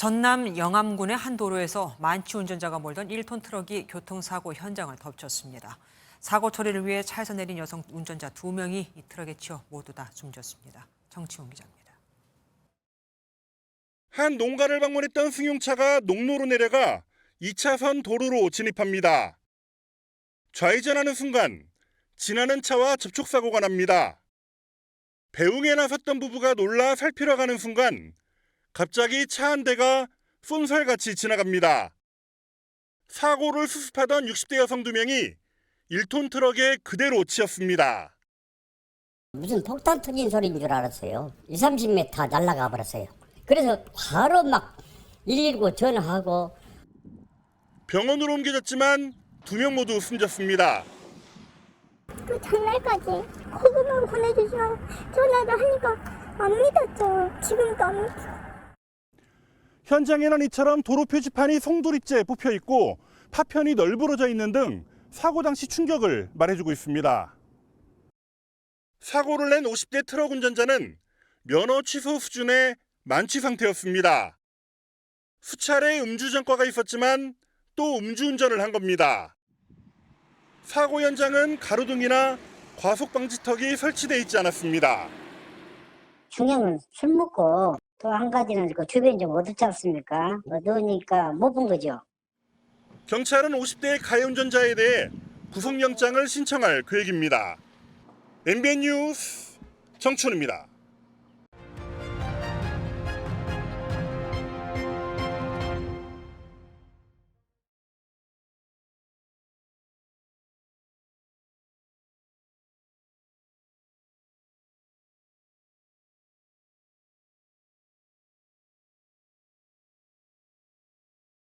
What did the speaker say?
전남 영암군의 한 도로에서 만취 운전자가 몰던 1톤 트럭이 교통사고 현장을 덮쳤습니다. 사고 처리를 위해 차에서 내린 여성 운전자 두명이 이 트럭에 치여 모두 다 숨졌습니다. 정치훈 기자입니다. 한 농가를 방문했던 승용차가 농로로 내려가 2차선 도로로 진입합니다. 좌회전하는 순간 지나는 차와 접촉사고가 납니다. 배웅에 나섰던 부부가 놀라 살피러 가는 순간 갑자기 차 한 대가 쏜살같이 지나갑니다. 사고를 수습하던 60대 여성 두 명이 1톤 트럭에 그대로 치였습니다. 무슨 폭탄 터진 소리인 줄 알았어요. 2, 30m 날아가 버렸어요. 그래서 바로 막 119 전화하고 병원으로 옮겨졌지만 두 명 모두 숨졌습니다. 그 전날까지 거금을 보내주시라고 전화를 하니까 안 믿었죠. 지금도 안 믿죠. 현장에는 이처럼 도로 표지판이 송두리째 뽑혀 있고 파편이 널브러져 있는 등 사고 당시 충격을 말해주고 있습니다. 사고를 낸 50대 트럭 운전자는 면허 취소 수준의 만취 상태였습니다. 수차례 음주 전과가 있었지만 또 음주운전을 한 겁니다. 사고 현장은 가로등이나 과속 방지턱이 설치돼 있지 않았습니다. 중요한 술 먹고 또 한 가지는 그 주변이 좀 어둡지 않습니까? 어두우니까 못 본 거죠. 경찰은 50대 가해 운전자에 대해 구속영장을 신청할 계획입니다. MBN 뉴스 정춘입니다.